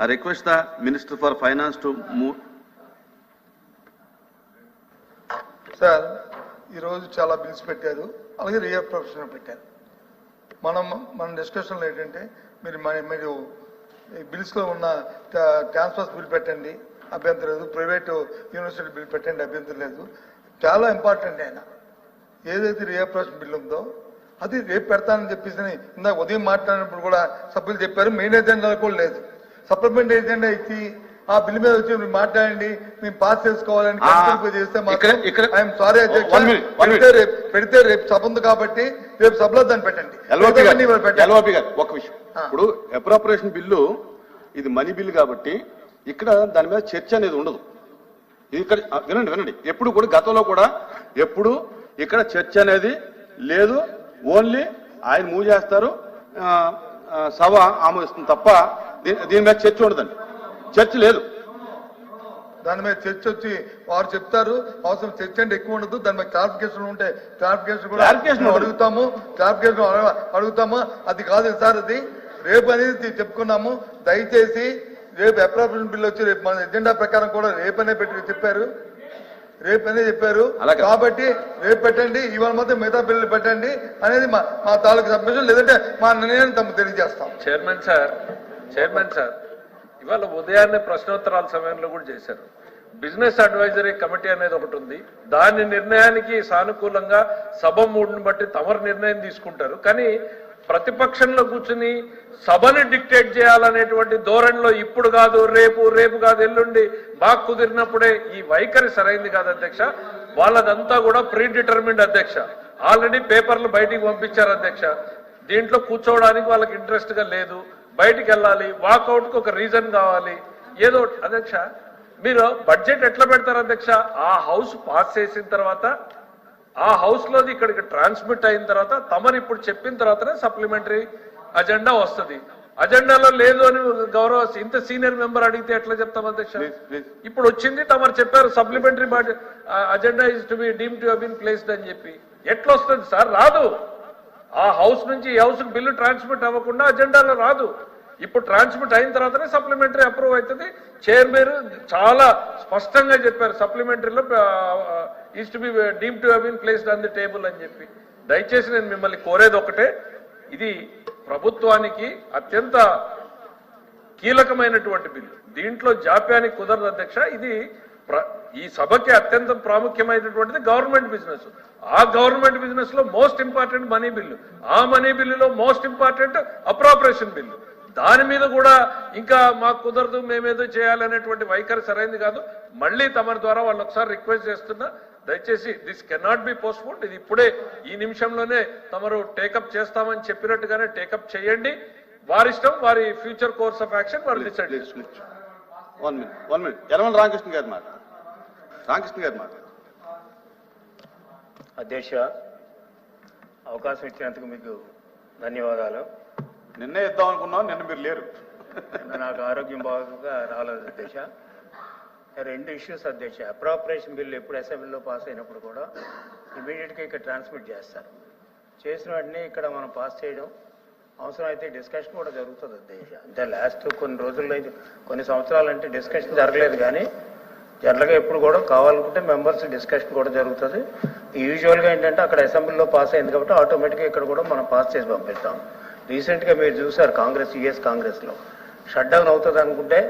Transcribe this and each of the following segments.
I request the Minister for Finance to move. Sir ఈరోజు చాలా bills పెట్టారు. అలాగే రియర్ ప్రొఫెషన్ పెట్టారు. మనం మన డిస్కషన్లో ఏంటంటే మీరు మన- మీరు బిల్స్లో ఉన్న ట్రాన్స్ఫర్స్ బిల్ పెట్టండి అభ్యంతరం లేదు. ప్రైవేటు యూనివర్సిటీ బిల్ పెట్టండి అభ్యంతరం లేదు. చాలా ఇంపార్టెంట్ ఆయన. ఏదైతే రియర్ ప్రొఫెషన్ బిల్ ఉందో అది రేపు పెడతానని చెప్పేసి ఇందాక ఉదయం మాట్లాడినప్పుడు కూడా సభ్యులు చెప్పారు. మెయిన్ ఎజెండా కూడా లేదు. సప్లిమెంట్ ఎజెండా ఇచ్చి ఆ బిల్ మీద వచ్చి మీరు మాట్లాడండి మేము పాస్ చేసుకోవాలని చేస్తే ఐఎమ్ సారీ. పెడితే రేపు పెడితే రేపు సభ ఉంది కాబట్టి రేపు సభలో దాన్ని పెట్టండి. ఒక విషయం. ఇప్పుడు అప్రాపరేషన్ బిల్లు ఇది మనీ బిల్ కాబట్టి ఇక్కడ దాని మీద చర్చ అనేది ఉండదు. ఇది ఇక్కడ వినండి వినండి. ఎప్పుడు కూడా గతంలో కూడా ఎప్పుడు ఇక్కడ చర్చ అనేది లేదు. ఓన్లీ ఆయన మూవ్ చేస్తారు. సభ ఆమోదిస్తుంది తప్ప దీని మీద చర్చ ఉండదండి. చర్చ లేదు. దాని మీద చర్చ వచ్చి వారు చెప్తారు అవసరం చర్చ అంటే ఎక్కువ ఉండదు దాని మీద క్లారిఫికేషన్ ఉంటే క్లారిఫికేషన్ కూడా. అడుగుతాము క్లారిఫికేషన్ అడగ- అడుగుతాము. అది కాదు సార్ అది రేపు అనేది చెప్పుకున్నాము. దయచేసి రేపు అప్రాపరేషన్ బిల్ వచ్చి రేపు మన ఎజెండా ప్రకారం కూడా రేపనే పెట్టి చెప్పారు. రేపనే చెప్పారు. కాబట్టి రేపు పెట్టండి ఇవాళ మాత్రం మిగతా బిల్లు పెట్టండి అనేది మా మా తాలూకు సబ్మిషన్ లేదంటే మా నిర్ణయాన్ని తమ తెలియజేస్తాం. చైర్మన్ సార్ చైర్మన్ సార్ ఇవాళ ఉదయాన్నే ప్రశ్నోత్తరాల సమయంలో కూడా చేశారు. బిజినెస్ అడ్వైజరీ కమిటీ అనేది ఒకటి ఉంది. దాని నిర్ణయానికి సానుకూలంగా సభ మూడుని బట్టి తమరు నిర్ణయం తీసుకుంటారు. కానీ ప్రతిపక్షంలో కూర్చుని సభని డిక్టేట్ చేయాలనేటువంటి ధోరణిలో ఇప్పుడు కాదు రేపు రేపు కాదు ఎల్లుండి బాగా కుదిరినప్పుడే ఈ వైఖరి సరైంది కాదు అధ్యక్ష. వాళ్ళదంతా కూడా ప్రీ డిటర్మిండ్ అధ్యక్ష. ఆల్రెడీ పేపర్లు బయటికి పంపించారు అధ్యక్ష. దీంట్లో కూర్చోవడానికి వాళ్ళకి ఇంట్రెస్ట్గా లేదు. బయటికి వెళ్ళాలి వాకౌట్కు ఒక రీజన్ కావాలి. ఏదో. అధ్యక్ష మీరు బడ్జెట్ ఎట్లా పెడతారు అధ్యక్ష? ఆ హౌస్ పాస్ చేసిన తర్వాత ఆ హౌస్ లోది ఇక్కడికి ట్రాన్స్మిట్ అయిన తర్వాత తమరు ఇప్పుడు చెప్పిన తర్వాతనే సప్లిమెంటరీ అజెండా వస్తుంది. అజెండాలో లేదు అని గౌరవ ఇంత సీనియర్ మెంబర్ అడిగితే ఎట్లా చెప్తాం అధ్యక్ష. ఇప్పుడు వచ్చింది తమరు చెప్పారు supplementary agenda is to be deem to been placed అని చెప్పి. ఎట్లా వస్తుంది సార్? రాదు. ఆ హౌస్ నుంచి ఈ హౌస్ బిల్లు ట్రాన్స్మిట్ అవ్వకుండా అజెండాలో రాదు. ఇప్పుడు ట్రాన్స్మిట్ అయిన తర్వాతనే సప్లిమెంటరీ అప్రూవ్ అవుతుంది. చైర్మన్ చాలా స్పష్టంగా చెప్పారు సప్లిమెంటరీలో is to be deem to been placed on the table అని చెప్పి. దయచేసి నేను మిమ్మల్ని కోరేది ఒకటే ఇది ప్రభుత్వానికి అత్యంత కీలకమైనటువంటి బిల్లు. దీంట్లో జాప్యానికి కుదరదు అధ్యక్ష ఇది ఈ సభకి అత్యంత ప్రాముఖ్యమైనటువంటిది గవర్నమెంట్ బిజినెస్. ఆ గవర్నమెంట్ బిజినెస్లో మోస్ట్ ఇంపార్టెంట్ మనీ బిల్లు. ఆ మనీ బిల్లులో మోస్ట్ ఇంపార్టెంట్ అప్రాపరేషన్ బిల్లు. దాని మీద కూడా ఇంకా మాకు కుదరదు మేమేదో చేయాలనేటువంటి వైఖరి సరైంది కాదు. మళ్ళీ తమరి ద్వారా వాళ్ళు ఒకసారి రిక్వెస్ట్ చేస్తున్నా దయచేసి దిస్ కెనాట్ బి పోస్ట్పోన్ ఇది ఇప్పుడే ఈ నిమిషంలోనే తమరు టేకప్ చేస్తామని చెప్పినట్టుగానే టేకప్ చేయండి. వారిష్టం వారి ఫ్యూచర్ కోర్స్ ఆఫ్ యాక్షన్ వారు డిసైడ్ చేసుకుంటారు one minute one minute Yanamala Ramakrishna గారి మాట. రామకృష్ణ గారి మాట అధ్యక్ష అవకాశం ఇచ్చినందుకు మీకు ధన్యవాదాలు. నిన్నే ఇద్దాం అనుకున్నాం నిన్న మీరు లేరు. నాకు ఆరోగ్యం బాగా రాలేదు అధ్యక్ష. రెండు ఇష్యూస్ అధ్యక్ష. అప్రాపరేషన్ బిల్ ఎప్పుడు అసెంబ్లీలో పాస్ అయినప్పుడు కూడా ఇమీడియట్గా ఇక్కడ ట్రాన్స్మిట్ చేస్తారు. చేసిన వెంటనే ఇక్కడ మనం పాస్ చేయడం అవసరం అయితే డిస్కషన్ కూడా జరుగుతుంది అధ్యక్ష. అంటే లాస్ట్ కొన్ని రోజుల్లో కొన్ని సంవత్సరాలు అంటే డిస్కషన్ జరగలేదు కానీ జనరల్గా ఎప్పుడు కూడా కావాలనుకుంటే మెంబర్స్ డిస్కషన్ కూడా జరుగుతుంది. యూజువల్గా ఏంటంటే అక్కడ అసెంబ్లీలో పాస్ అయింది కాబట్టి ఆటోమేటిక్గా ఇక్కడ కూడా మనం పాస్ చేసి పంపిస్తాం. రీసెంట్గా మీరు చూసారు కాంగ్రెస్ యుఎస్ కాంగ్రెస్లో. షట్ డౌన్ అవుతుంది అనుకుంటే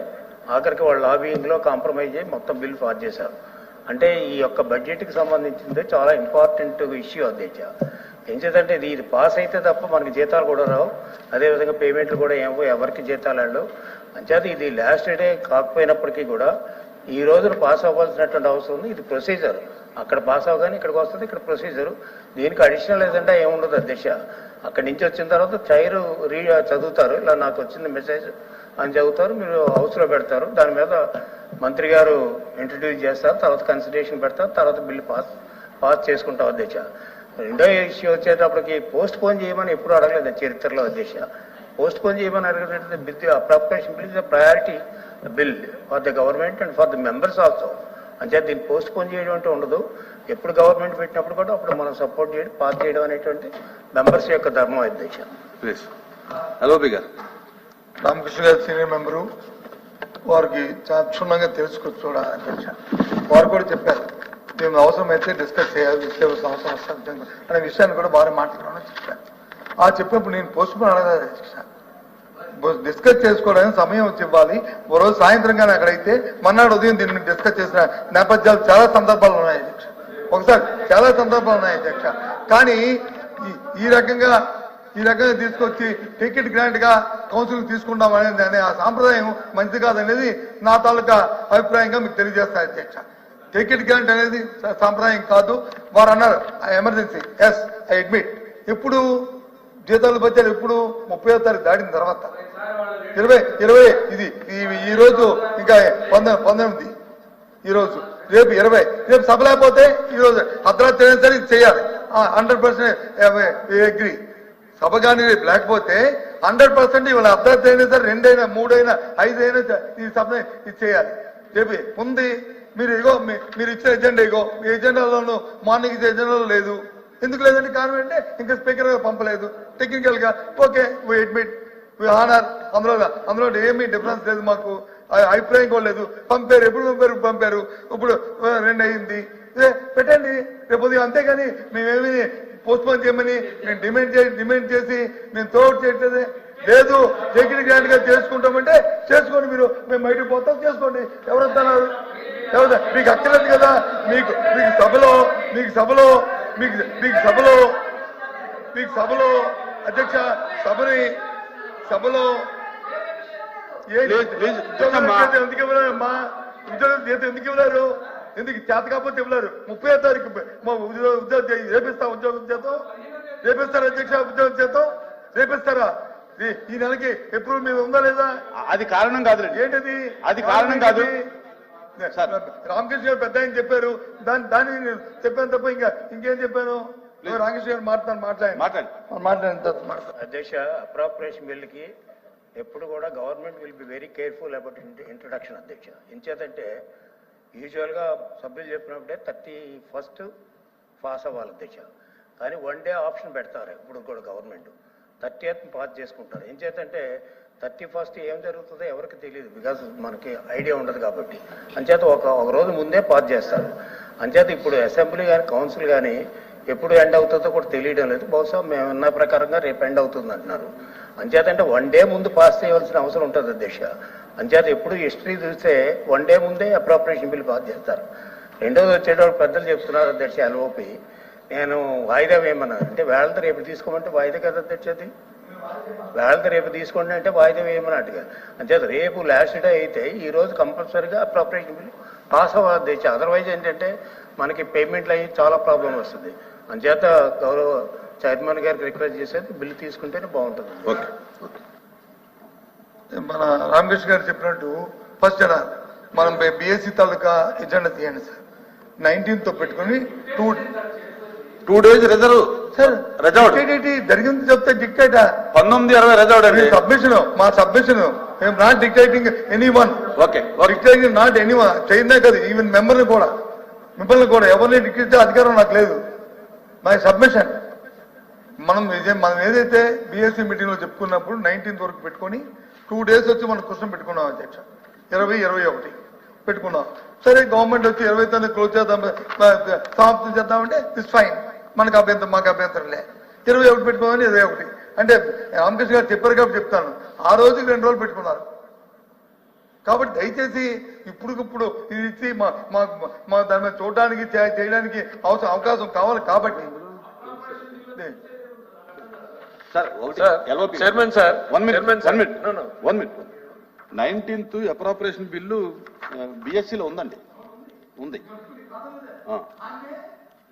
ఆఖరికి వాళ్ళ లాబింగ్లో కాంప్రమైజ్ అయ్యి మొత్తం బిల్ పాస్ చేశారు. అంటే ఈ యొక్క బడ్జెట్కి సంబంధించింది చాలా ఇంపార్టెంట్ ఇష్యూ అధ్యక్ష. ఏం ఇది ఇది పాస్ అయితే తప్ప మనకి జీతాలు కూడా రావు. అదేవిధంగా పేమెంట్లు కూడా ఏమో ఎవరికి జీతాలు వెళ్ళవు. ఇది లాస్ట్ డే కాకపోయినప్పటికీ కూడా ఈ రోజున పాస్ అవ్వాల్సినటువంటి అవసరం ఉంది. ఇది ప్రొసీజర్. అక్కడ పాస్ అవగానే ఇక్కడికి వస్తుంది. ఇక్కడ ప్రొసీజర్. దీనికి అడిషనల్ ఏదంటే ఏముండదు అధ్యక్ష. అక్కడి నుంచి వచ్చిన తర్వాత టైర్ రీ చదువుతారు. ఇలా నాకు వచ్చింది మెసేజ్. అని చదువుతారు. మీరు హౌస్లో పెడతారు. దాని మీద మంత్రి గారు ఇంట్రడ్యూస్ చేస్తారు. తర్వాత కన్సిడరేషన్ పెడతారు. తర్వాత బిల్లు పాస్ పాస్ చేసుకుంటాం అధ్యక్ష. రెండో ఇష్యూ వచ్చేటప్పటికి పోస్ట్ పోన్ చేయమని ఎప్పుడు అడగలేదు చరిత్రలో అధ్యక్ష. పోస్ట్ పోన్ చేయమని అడగలేదు bill appropriation bill priority bill for the government and for the members also అంటే దీన్ని పోస్ట్ పోన్ చేయడం అంటే ఉండదు. ఎప్పుడు గవర్నమెంట్ పెట్టినప్పుడు కూడా అప్పుడు మనం సపోర్ట్ చేయడం పాస్ చేయడం అనేటువంటి మెంబర్స్ యొక్క ధర్మం అధ్యక్ష ప్లీజ్ ఎల్ఓపి గారు రామకృష్ణ గారు సీనియర్ మెంబరు వారికి చాలా క్షుణ్ణంగా తెలుసుకొని చూడాలి అధ్యక్ష వారు కూడా చెప్పారు మేము అవసరమైతే డిస్కస్ చేయాలి చేయవలసిన అవసరం అనే విషయాన్ని కూడా వారు మాట్లాడాలని చెప్పారు. ఆ చెప్పినప్పుడు నేను పోస్ట్ పోన్ అడగలేదు అధ్యక్ష డిస్కస్ చేసుకోవడానికి సమయం వచ్చి ఇవ్వాలి. ఓ రోజు సాయంత్రం కానీ అక్కడైతే మన్నాడు ఉదయం దీన్ని డిస్కస్ చేసిన నేపథ్యాలు చాలా సందర్భాలు ఉన్నాయి అధ్యక్ష. ఒకసారి చాలా సందర్భాలు ఉన్నాయి అధ్యక్ష. కానీ ఈ- ఈ రకంగా ఈ రకంగా తీసుకొచ్చి టికెట్ గ్రాంట్గా కౌన్సిల్ తీసుకుంటాం అనేది అనే ఆ సాంప్రదాయం మంచిది కాదనేది నా తాలూకా అభిప్రాయంగా మీకు తెలియజేస్తా అధ్యక్ష. టికెట్ గ్రాంట్ అనేది సాంప్రదాయం కాదు. వారు అన్నారు ఎమర్జెన్సీ ఎస్ ఐ అడ్మిట్ ఎప్పుడు జీతాలు బత్యాలు ఎప్పుడు ముప్పై తారీఖు దాటిన తర్వాత ఇరవై ఇరవై ఇది ఈ- రోజు ఇంకా పంతొమ్మిది పంతొమ్మిది ఈ రోజు రేపు ఇరవై. రేపు సభ లేకపోతే ఈ రోజు అర్ధరాత్రి అయినా సరే ఇది చేయాలి. హండ్రెడ్ పర్సెంట్ అగ్రి సభ కానీ రేపు లేకపోతే హండ్రెడ్ పర్సెంట్ ఇవాళ అర్ధరాత్రి అయినా సరే రెండైనా మూడైనా ఐదైనా ఈ సభ ఇది చేయాలి. రేపు ఉంది మీరు ఇగో మీరు ఇచ్చిన ఎజెండా ఇగో మీ ఎజెండాలోను మార్నింగ్ ఇచ్చే ఎజెండాలో లేదు. ఎందుకు లేదంటే కారణం అంటే ఇంకా స్పీకర్ పంపలేదు. టెక్నికల్గా. ఓకే వీ అడ్మిట్ ఆనర్ అందులో అందులో ఏమీ డిఫరెన్స్ లేదు మాకు. ఆ అభిప్రాయం కూడా లేదు. పంపారు. ఎప్పుడు పంపారు? పంపారు. ఇప్పుడు రెండు అయింది. పెట్టండి. రేపు ఉదయం అంతేగాని మేమేమి పోస్ట్ పోన్ చేయమని మేము డిమాండ్ చేసి డిమాండ్ చేసి మేము తోడు చేయట్లేదే లేదు. సెక్యూరిటీ గ్రాంట్గా చేసుకుంటామంటే చేసుకోండి మీరు. మేము బయటకు పోతాం చేసుకోండి. ఎవరంటున్నారు ఎవరు మీకు అక్కర్లేదు కదా? మీకు మీకు సభలో మీకు సభలో మీకు మీకు సభలో మీకు సభలో అధ్యక్ష సభని సభలో ఎందుకు ఇవ్వలేరమ్మా ఉద్యోగుల జీతం ఎందుకు ఇవ్వలేరు? ఎందుకు చేత కాకపోతే ఇవ్వలేరు? ముప్పై తారీఖు మా ఉద్యోగ ఉద్యోగం రేపిస్తా ఉద్యోగం చేతం రేపిస్తారా అధ్యక్ష ఉద్యోగం చేతం రేపిస్తారా? ఈ- నెలకి ఎప్పుడు మేము ఉందా లేదా? అది కారణం కాదులేండి ఏంటిది? అది కారణం కాదు. రామకృష్ణ గారు పెద్ద ఆయన చెప్పారు. దాని దాన్ని నేను చెప్పాను తప్ప ఇంకా ఇంకేం చెప్పాను? రామకృష్ణ మాట్లాడు మాట్లాడండి మాట్లాడండి మాట్లాడిన తర్వాత మాట్లాడు. అధ్యక్ష అప్రాపరేషన్ బిల్కి ఎప్పుడు కూడా government will be very careful about introduction అధ్యక్ష ఎంచేతంటే యూజువల్గా సభ్యులు చెప్పినప్పుడే థర్టీ ఫస్ట్ పాస్ అవ్వాలి అధ్యక్ష కానీ వన్ డే ఆప్షన్ పెడతారు ఇప్పుడు కూడా గవర్నమెంట్ థర్టీ ఎయిత్ పాస్ చేసుకుంటారు. ఏం చేతంటే థర్టీ ఫస్ట్ ఏం జరుగుతుందో ఎవరికి తెలియదు. బికాస్ మనకి ఐడియా ఉండదు కాబట్టి. అంచేత ఒక ఒక రోజు ముందే పాస్ చేస్తారు. అంచేత ఇప్పుడు అసెంబ్లీ కానీ కౌన్సిల్ కానీ ఎప్పుడు ఎండ్ అవుతుందో కూడా తెలియడం లేదు. బహుశా మేము ఉన్న ప్రకారంగా రేపు ఎండ్ అవుతుంది అంటున్నారు. అంచేత అంటే వన్ డే ముందు పాస్ చేయవలసిన అవసరం ఉంటుంది అధ్యక్ష. అంచేత ఎప్పుడు హిస్టరీ చూస్తే వన్ డే ముందే అప్రాపరేషన్ బిల్ పాస్ చేస్తారు. రెండోది వచ్చేటప్పుడు పెద్దలు చెప్తున్నారు అధ్యక్ష ఎల్ఓపి. నేను వాయిదా వేయమన్నాను అంటే వేళతో రేపు తీసుకోమంటే వాయిదా కదా అధ్యక్షది వేళతో రేపు తీసుకోండి అంటే వాయిదా వేయమన్నట్టుగా. అంచేత రేపు లాస్ట్ డే అయితే ఈ రోజు కంపల్సరీగా అప్రాపరేషన్ బిల్ పాస్ అవ్వాలి అధ్యక్ష. అదర్వైజ్ ఏంటంటే మనకి పేమెంట్లు అయ్యి చాలా ప్రాబ్లం వస్తుంది. అంచేత గౌరవ చైర్మన్ గారికి రిక్వెస్ట్ చేసేది బిల్లు తీసుకుంటేనే బాగుంటుంది. ఓకే. మన రామకృష్ణ గారు చెప్పినట్టు ఫస్ట్ జన మనం బిఎస్సి తాలూకా ఎజెండా తీయండి సార్. నైన్టీన్త్తో పెట్టుకుని two two days reserve sir. Dictate జరిగింది చెప్తే డిక్టేటా పంతొమ్మిది ఇరవై రిజర్వ్ అండి. సబ్మిషన్ మా సబ్మిషన్ మేము not dictating any one okay okay dictating not any one China కాదు ఈవెన్ మెంబర్ని కూడా. మిమ్మల్ని కూడా ఎవరిని డిక్టేట్ అధికారం నాకు లేదు. మై సబ్మిషన్ మనం మనం ఏదైతే బీఎస్సీ మీటింగ్లో చెప్పుకున్నప్పుడు నైన్టీన్త్ వరకు పెట్టుకొని టూ డేస్ వచ్చి మనం క్వశ్చన్ పెట్టుకున్నాం అధ్యక్ష. ఇరవై ఇరవై ఒకటి పెట్టుకున్నాం. సరే గవర్నమెంట్ వచ్చి ఇరవై తొమ్మిది క్లోజ్ చేద్దాం సమాప్తం చేద్దామంటే ఇట్స్ ఫైన్ మనకు అభ్యంతరం మాకు అభ్యంతరం లే. ఇరవై ఒకటి పెట్టుకోమని ఇరవై ఒకటి. అంటే రామకృష్ణ గారు చెప్పారు కాబట్టి చెప్తాను. ఆ రోజుకి రెండు రోజులు పెట్టుకున్నారు. కాబట్టి దయచేసి ఇప్పుడుకిప్పుడు ఇది ఇచ్చి మా మా మా దాని మీద చూడడానికి చేయడానికి అవసరం అవకాశం కావాలి కాబట్టి సార్ ఒకటి sir LOP. Chairman sir one minute one minute. One nineteenth appropriation bill బిఎస్సిలో ఉందండి ఉంది ఆ.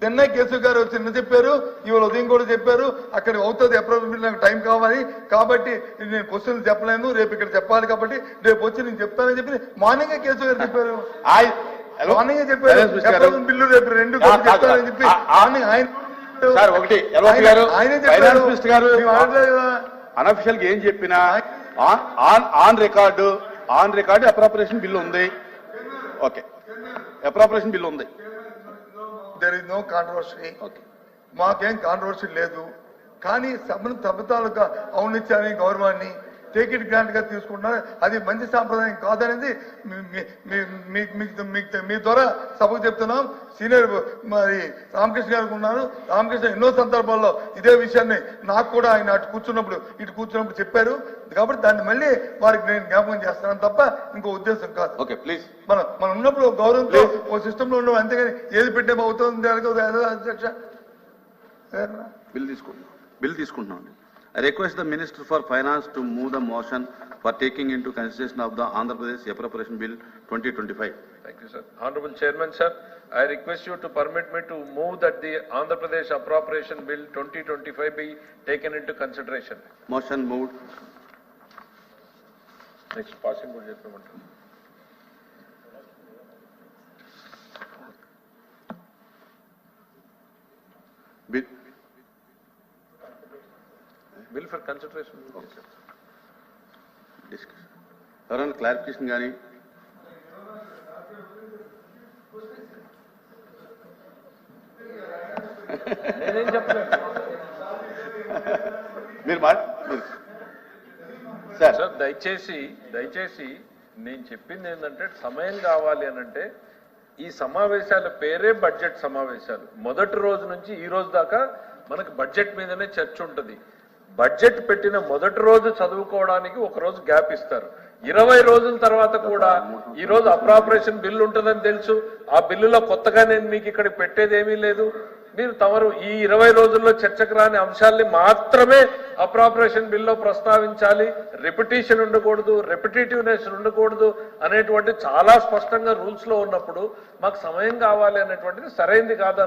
నిన్న కేసు గారు వచ్చి నిన్న చెప్పారు ఇవాళ ఉదయం కూడా చెప్పారు అక్కడ అవుతుంది అప్రోచ్ నాకు టైం కావాలి కాబట్టి నేను క్వశ్చన్ చెప్పలేను రేపు ఇక్కడ చెప్పాలి కాబట్టి రేపు వచ్చి నేను చెప్తానని చెప్పి మార్నింగ్ కేసు గారు చెప్పారు? మార్నింగ్ చెప్పారు. బిల్లు రేపు రెండు చెప్తానని చెప్పి ఆయన ఒకటి గారు. Finance minister. అనఫిషియల్గా ఏం చెప్పినా on- record on record appropriation bill ఉంది. ఓకే. అప్రాపరేషన్ బిల్లు ఉంది. దెర్ ఇస్ నో కాంట్రవర్సీ మాకేం కాంట్రవర్సీ లేదు. కానీ సభను సభ తాలూకా ఔన్నత్యాన్ని గౌరవాన్ని టేక్ ఇట్ గ్రాంట్గా తీసుకుంటున్నారు. అది మంచి సాంప్రదాయం కాదనేది మీ- ద్వారా సభకు చెప్తున్నాం. సీనియర్ మరి రామకృష్ణ గారికి ఉన్నారు. రామకృష్ణ ఎన్నో సందర్భాల్లో ఇదే విషయాన్ని నాకు కూడా ఆయన అటు కూర్చున్నప్పుడు ఇటు కూర్చున్నప్పుడు చెప్పారు. కాబట్టి దాన్ని మళ్ళీ వారికి నేను జ్ఞాపకం చేస్తున్నాను తప్ప ఇంకో ఉద్దేశం కాదు. Okay please. మనం మనం ఉన్నప్పుడు గౌరవంతో ఓ సిస్టమ్లో ఉన్నాం అంతేగాని ఏది పెట్టే అవుతుంది అధ్యక్ష? బిల్ తీసుకుంటున్నాం బిల్ తీసుకుంటున్నాం I request the Minister for Finance to move the motion for taking into consideration of the Andhra Pradesh Appropriation Bill 2025. Thank you, sir. Honorable Chairman, sir, I request you to permit me to move that the Andhra Pradesh Appropriation Bill 2025 be taken into consideration. Motion moved. Next, passing good gentlemen. For consideration. Discuss ఎవరైనా clarification కానీ నేనేం చెప్పలేదు. మీరు మాట మీరు. Sir. Sir దయచేసి దయచేసి నేను చెప్పింది ఏంటంటే సమయం కావాలి అని అంటే ఈ సమావేశాల పేరే బడ్జెట్ సమావేశాలు. మొదటి రోజు నుంచి ఈ రోజు దాకా మనకి బడ్జెట్ మీదనే చర్చ ఉంటుంది. బడ్జెట్ పెట్టిన మొదటి రోజు చదువుకోవడానికి ఒక రోజు గ్యాప్ ఇస్తారు. ఇరవై రోజుల తర్వాత కూడా ఈ రోజు అప్రాపరేషన్ బిల్లు ఉంటుందని తెలుసు. ఆ బిల్లులో కొత్తగా నేను మీకు ఇక్కడ పెట్టేది ఏమీ లేదు. మీరు తమరు ఈ ఇరవై రోజుల్లో చర్చకు రాని అంశాల్ని మాత్రమే అప్రాపరేషన్ బిల్లో ప్రస్తావించాలి. రిపిటేషన్ ఉండకూడదు రెపిటేటివ్నెస్ ఉండకూడదు అనేటువంటి చాలా స్పష్టంగా రూల్స్లో ఉన్నప్పుడు మాకు సమయం కావాలి అనేటువంటిది సరైంది కాదు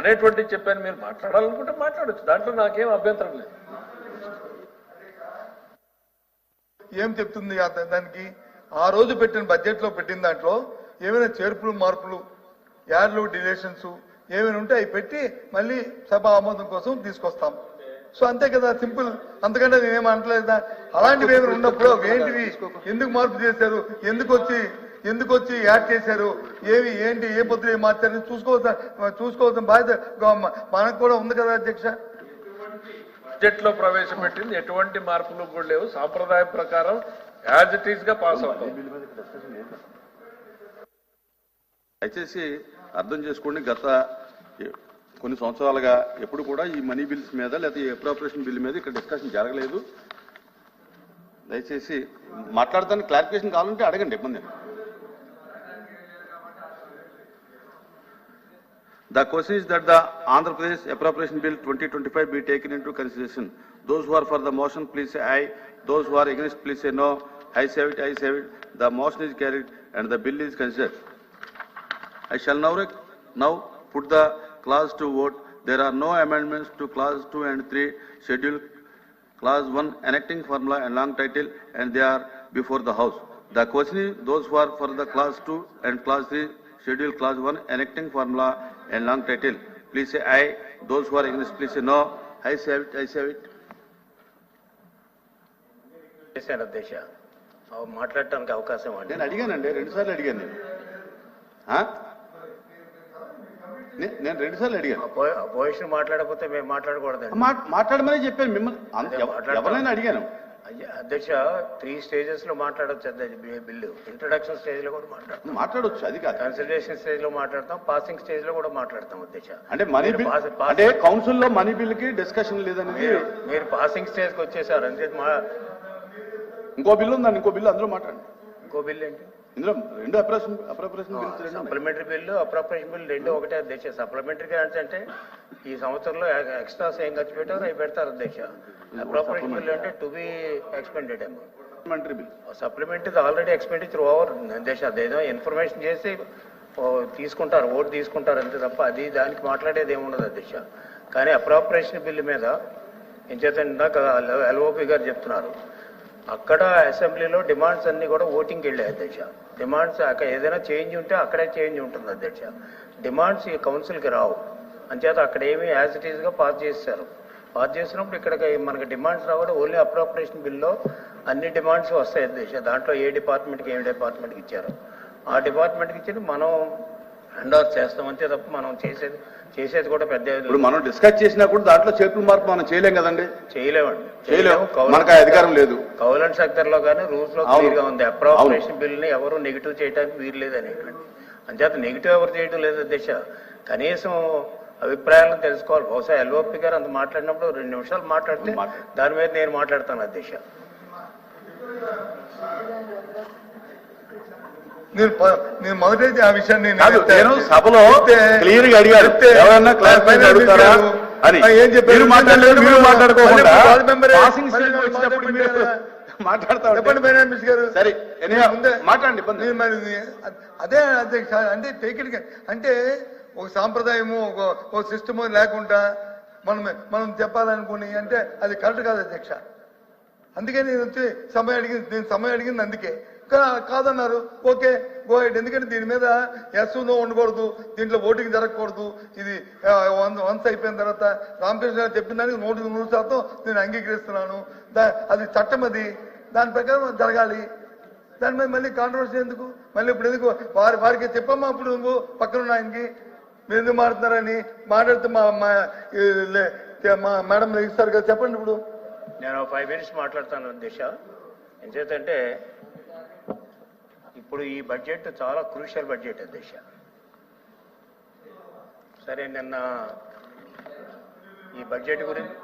అనేటువంటి చెప్పాను. మీరు మాట్లాడాలనుకుంటే మాట్లాడొచ్చు. దాంట్లో నాకేం అభ్యంతరం లేదు. ఏం చెప్తుంది దానికి? ఆ రోజు పెట్టిన బడ్జెట్లో పెట్టిన దాంట్లో ఏమైనా చేర్పులు మార్పులు యాడ్లు డిలేషన్స్ ఏమైనా ఉంటే అవి పెట్టి మళ్ళీ సభ ఆమోదం కోసం తీసుకొస్తాం. సో అంతే కదా సింపుల్. అంతకంటే నేనేం అనట్లేదా అలాంటివి ఏమైనా ఉన్నప్పుడు ఏంటివి? ఎందుకు మార్పు చేశారు? ఎందుకు వచ్చి ఎందుకు వచ్చి యాడ్ చేశారు? ఏవి ఏంటి? ఏ పొద్దులు ఏం మార్చారు? చూసుకోవాల్సిన చూసుకోవాల్సిన బాధ్యత మనకు కూడా ఉంది కదా అధ్యక్ష. బడ్జెట్లో ప్రవేశపెట్టింది. ఎటువంటి మార్పులు కూడా లేవు. సాంప్రదాయం ప్రకారం యాజ్ ఇట్ ఈస్గా పాస్ అవుతాం. దయచేసి అర్థం చేసుకోండి. గత కొన్ని సంవత్సరాలుగా ఎప్పుడు కూడా ఈ మనీ బిల్స్ మీద లేకపోతే అప్రోపరేషన్ అప్రాపరేషన్ బిల్ మీద ఇక్కడ డిస్కషన్ జరగలేదు. దయచేసి మాట్లాడతానికి క్లారిఫికేషన్ కావాలంటే అడగండి ఇబ్బంది The question is that the Andhra Pradesh appropriation bill 2025 be taken into consideration. Those who are for the motion, please say aye. Those who are against, please say no. I say it, I say it. The motion is carried and the bill is considered. I shall now, now put the clause to vote. There are no amendments to clause two and three schedule. Clause one enacting formula and long title and they are before the house. The question is those who are for the clause two and clause three schedule clause one enacting formula and long title. Please say aye. Those who are against, please say no. I say it, I say it. చేశాను అధ్యక్ష అవి మాట్లాడటానికి అవకాశం అండి నేను అడిగానండి రెండు సార్లు అడిగాను నేను ఆ? నే- నేను రెండు సార్లు అడిగాను అపోజిషన్ మాట్లాడకపోతే మేము మాట్లాడకూడదండి మా- మాట్లాడమని చెప్పాను మిమ్మల్ని ఎవ- ఎవరినైనా అడిగాను అధ్యక్ష త్రీ స్టేజెస్లో మాట్లాడొచ్చు అధ్యక్ష బిల్లు. ఇంట్రడక్షన్ స్టేజ్లో కూడా మాట్లాడతాం. మాట్లాడొచ్చు అది కాదు. కన్సిడరేషన్ స్టేజ్లో మాట్లాడతాం పాసింగ్ స్టేజ్లో కూడా మాట్లాడతాం అధ్యక్ష. అంటే మనీ బిల్ అంటే కౌన్సిల్లో మనీ బిల్కి డిస్కషన్ లేదనేది మీరు పాసింగ్ స్టేజ్కి వచ్చేసారు. అంటే మా ఇంకో బిల్లు ఉందండి ఇంకో బిల్లు అందులో మాట్లాడండి. ఇంకో బిల్ ఏంటి? ఇందులో రెండు appropriation bills. Supplementary bill appropriation bill రెండు ఒకటే అధ్యక్ష. సప్లిమెంటరీ గ్రాంట్స్ అంటే ఈ సంవత్సరంలో ఎక్స్ట్రాస్ ఏం ఖర్చు పెట్టారో అవి పెడతారు అధ్యక్ష. అప్రాపరేషన్ బిల్ అంటే టు బి ఎక్స్పెండెడ్ ఏమో supplementary bill already expenditure over దేశ అదేదో ఇన్ఫర్మేషన్ చేసి తీసుకుంటారు ఓటు తీసుకుంటారు అంతే తప్ప అది దానికి మాట్లాడేది ఏముండదు అధ్యక్ష. కానీ అప్రాపరేషన్ బిల్లు మీద ఏం చేత ఇందాక ఎల్ఓపి గారు చెప్తున్నారు. అక్కడ అసెంబ్లీలో డిమాండ్స్ అన్ని కూడా ఓటింగ్కి వెళ్ళాయి అధ్యక్ష. డిమాండ్స్ అక్కడ ఏదైనా చేంజ్ ఉంటే అక్కడే చేంజ్ ఉంటుంది అధ్యక్ష. డిమాండ్స్ ఈ కౌన్సిల్కి రావు. అంచేత అక్కడ ఏమి యాజ్ ఇట్ ఈస్గా పాస్ చేశారు పాస్ చేసినప్పుడు ఇక్కడ మనకి డిమాండ్స్ రావడం ఓన్లీ అప్రాపరేషన్ బిల్లో అన్ని డిమాండ్స్ వస్తాయి అధ్యక్ష. దాంట్లో ఏ డిపార్ట్మెంట్కి ఏ డిపార్ట్మెంట్కి ఇచ్చారు? ఆ డిపార్ట్మెంట్కి ఇచ్చి మనం ఎండోర్స్ చేస్తాం అంతే తప్ప మనం చేసేది చేసేది కూడా పెద్ద ఇప్పుడు మనం డిస్కస్ చేసినా కూడా దాంట్లో చేతుల మార్పు మనం చేయలేం కదండి? చేయలేమండి. చేయలేము. మనకు అధికారం లేదు. కౌలన్ సెక్టర్లో కానీ రూల్స్లో. క్లియర్గా ఉంది అప్రోప్రియేషన్ బిల్ని ఎవరు నెగిటివ్ చేయడానికి వీలు లేదు అనేటువంటి అంచేత నెగిటివ్ ఎవరు చేయడం లేదు దిశ. కనీసం అభిప్రాయాలను తెలుసుకోవాలి. బహుశా ఎల్ఓపి గారు అంత మాట్లాడినప్పుడు రెండు నిమిషాలు మాట్లాడితే మాట్లాడు. దాని మీద నేను మాట్లాడతాను అధ్యక్ష నేను నేను మొదటైతే ఆ విషయాన్ని నేను సభలో క్లియర్గా అడిగారు ఎవరన్నా ఫైనల్ అడుగుతారా. అని ఏం చెప్పారు? మాట్లాడలేదు మీరు మాట్లాడుకోకుండా పాసింగ్ స్టేజ్ వచ్చినప్పుడు మీరు కదా. మాట్లాడతా చెప్పండి మేడం మిస్ గారు సరే మాట్లాడండి అదే అధ్యక్ష అంటే టేకిడ్ అంటే ఒక సాంప్రదాయము ఒక ఒక సిస్టము లేకుండా మనం మనం చెప్పాలనుకుని అంటే అది కరెక్ట్ కాదు అధ్యక్ష అందుకే నేను వచ్చి సమయం అడిగింది నేను సమయం అడిగింది అందుకే కాదన్నారు. ఓకే గోయట్ ఎందుకంటే దీని మీద ఎస్ ఉండకూడదు దీంట్లో ఓటింగ్ జరగకూడదు. ఇది వన్స్ అయిపోయిన తర్వాత రామకృష్ణ గారు చెప్పిన దానికి నూటికి నూరు శాతం నేను అంగీకరిస్తున్నాను. అది చట్టం అది. దాని ప్రకారం జరగాలి. దాని మీద మళ్ళీ కాంట్రవర్సీ ఎందుకు? మళ్ళీ ఇప్పుడు ఎందుకు? వారి వారికి చెప్పమ్మా అప్పుడు నువ్వు పక్కన ఆయనకి. మీరు ఎందుకు మాట్లాడుతున్నారని మాట్లాడితే మా లే- మా మేడం ఇస్తారు కదా. చెప్పండి ఇప్పుడు. నేను ఫైవ్ మినిట్స్ మాట్లాడతాను దిశ. ఎంచేతంటే ఇప్పుడు ఈ బడ్జెట్ చాలా క్రూషియల్ బడ్జెట్ దిశ. సరే నిన్న ఈ బడ్జెట్ గురించి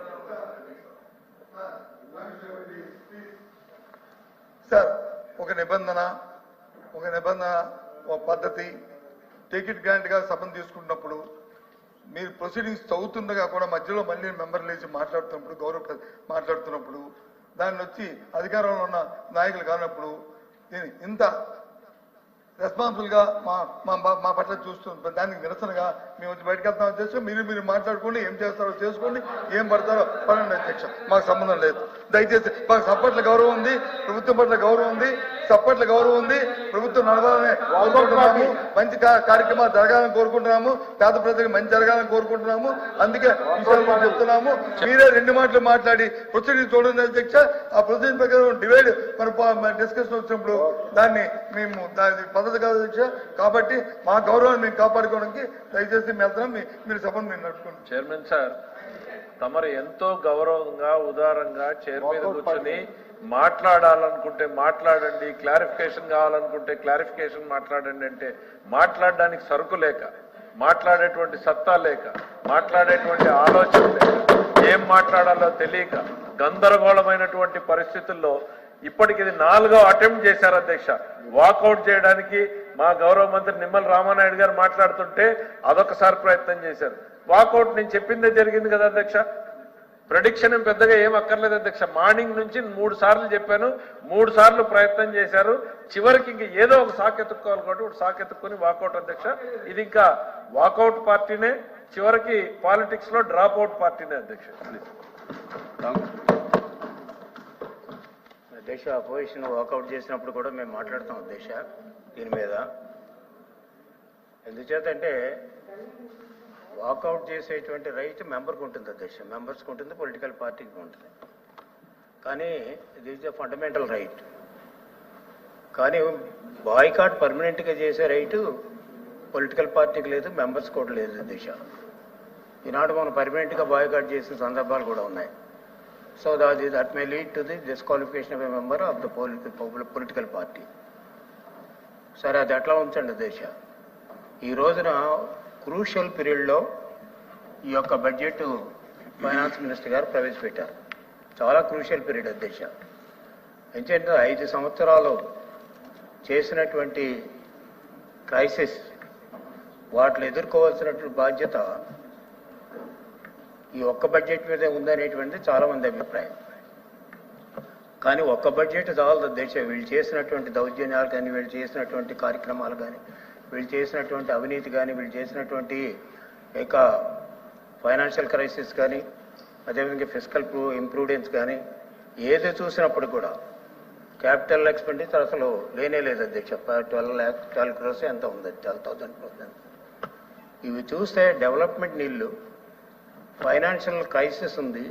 సార్ ఒక నిబంధన ఒక నిబంధన ఒక పద్ధతి టికెట్ గ్రాంట్గా సభను తీసుకున్నప్పుడు మీరు ప్రొసీడింగ్స్ చదువుతుండగా కూడా మధ్యలో మళ్ళీ మెంబర్లు లేచి మాట్లాడుతున్నప్పుడు గౌరవ మాట్లాడుతున్నప్పుడు దాన్ని వచ్చి అధికారంలో ఉన్న నాయకులు కానప్పుడు దీని ఇంత రెస్పాన్సిబుల్గా మా మా మా- పట్ల చూస్తుంది దానికి నిరసనగా మేము వచ్చి బయటకు వెళ్తామని అధ్యక్ష మీరు మీరు మాట్లాడుకోండి ఏం చేస్తారో చేసుకోండి ఏం పడతారో పడండి అధ్యక్ష మాకు సంబంధం లేదు. దయచేసి మాకు సప్పట్ల గౌరవం ఉంది ప్రభుత్వం పట్ల గౌరవం ఉంది సప్పట్ల గౌరవం ఉంది ప్రభుత్వం నడవాలని కోరుకుంటున్నాము మంచి కార్యక్రమాలు జరగాలని కోరుకుంటున్నాము పేద ప్రజలకు మంచి జరగాలని కోరుకుంటున్నాము అందుకే విషయాలు చెప్తున్నాము. మీరే రెండు మాటలు మాట్లాడి ప్రొసీడింగ్ చూడండి అధ్యక్ష. ఆ ప్రొసీడింగ్ ప్రకారం డివైడ్ మన డిస్కషన్ వచ్చినప్పుడు దాన్ని మేము దాని పద్ధతి కాదు అధ్యక్ష. కాబట్టి మా గౌరవాన్ని మేము కాపాడుకోవడానికి దయచేసి మేము వెళ్తున్నాం మీరు సభను మీరు నడుపుకోండి చైర్మన్ సార్ తమరు ఎంతో గౌరవంగా ఉదారంగా చైర్ మీద కూర్చొని మాట్లాడాలనుకుంటే మాట్లాడండి క్లారిఫికేషన్ కావాలనుకుంటే క్లారిఫికేషన్ మాట్లాడండి అంటే మాట్లాడడానికి సరుకు లేక మాట్లాడేటువంటి సత్తా లేక మాట్లాడేటువంటి ఆలోచన లేక ఏం మాట్లాడాలో తెలియక గందరగోళమైనటువంటి పరిస్థితుల్లో ఇప్పటికి ఇది నాలుగో అటెంప్ట్ చేశారు అధ్యక్ష. వాకౌట్ చేయడానికి మా గౌరవ మంత్రి నిమ్మల రామానాయుడు గారు మాట్లాడుతుంటే అదొకసారి ప్రయత్నం చేశారు. వాకౌట్ నేను చెప్పిందే జరిగింది కదా అధ్యక్ష? ప్రొడిక్షన్ పెద్దగా ఏం అక్కర్లేదు అధ్యక్ష. మార్నింగ్ నుంచి మూడు సార్లు చెప్పాను. మూడు సార్లు ప్రయత్నం చేశారు. చివరికి ఇంక ఏదో ఒక సాకు ఎత్తుక్కోవాలి కాబట్టి ఇప్పుడు సాకు ఎత్తుక్కొని వాకౌట్ అధ్యక్ష. ఇది ఇంకా వాకౌట్ పార్టీనే. చివరికి పాలిటిక్స్లో డ్రాప్ అవుట్ పార్టీనే అధ్యక్ష. దేశ అపోజిషన్ వాకౌట్ చేసినప్పుడు కూడా మేము మాట్లాడతాం దేశ దీని మీద. ఎందుచేతంటే వాకౌట్ చేసేటువంటి రైట్ మెంబర్కి ఉంటుంది అధ్యక్ష. మెంబర్స్కి ఉంటుంది పొలిటికల్ పార్టీకి ఉంటుంది. కానీ ఇది ద ఫండమెంటల్ రైట్. కానీ బాయ్కాట్ పర్మనెంట్గా చేసే రైటు పొలిటికల్ పార్టీకి లేదు మెంబర్స్ కూడా లేదు దిశ ఈనాడు మనం పర్మనెంట్గా బాయ్కాట్ చేసిన సందర్భాలు కూడా ఉన్నాయి. So that that may lead to the disqualification of a member of the political party. సరే అది ఎట్లా ఉంచండి దేశ ఈ రోజున క్రూషియల్ పీరియడ్లో ఈ యొక్క బడ్జెట్ ఫైనాన్స్ మినిస్టర్ గారు ప్రవేశపెట్టారు. చాలా క్రూషియల్ పీరియడ్ అధ్యక్ష. ఎందుకంటే ఐదు సంవత్సరాలు చేసినటువంటి క్రైసిస్ వాటిని ఎదుర్కోవాల్సినటువంటి బాధ్యత ఈ ఒక్క బడ్జెట్ మీద ఉందనేటువంటిది చాలా మంది అభిప్రాయం. కానీ ఒక్క బడ్జెట్ చాలదు దేశం వీళ్ళు చేసినటువంటి దౌర్జన్యాలు కానీ వీళ్ళు చేసినటువంటి కార్యక్రమాలు కానీ వీళ్ళు చేసినటువంటి అవినీతి కానీ వీళ్ళు చేసినటువంటి యొక్క ఫైనాన్షియల్ క్రైసిస్ కానీ అదేవిధంగా ఫిజికల్ ఇంప్రూడెన్స్ కానీ ఏది చూసినప్పుడు కూడా క్యాపిటల్ ఎక్స్పెండిచర్ అసలు లేనే లేదు అధ్యక్ష. ట్వెల్వ్ ల్యాక్ ట్వెల్వ్ క్రోర్స్ ఎంత ఉంది? ట్వెల్వ్ థౌసండ్ క్రోర్స్ ఇవి చూస్తే డెవలప్మెంట్ నీళ్ళు ఫైనాన్షియల్ క్రైసిస్ ఉంది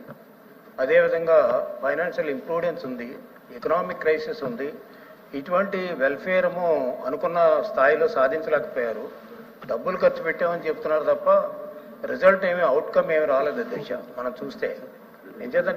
అదేవిధంగా ఫైనాన్షియల్ ఇంప్రూడెన్స్ ఉంది ఎకనామిక్ క్రైసిస్ ఉంది ఇటువంటి వెల్ఫేరము అనుకున్న స్థాయిలో సాధించలేకపోయారు. డబ్బులు ఖర్చు పెట్టామని చెప్తున్నారు తప్ప రిజల్ట్ ఏమి అవుట్కమ్ ఏమి రాలేదు అధ్యక్ష మనం చూస్తే. నిజంగా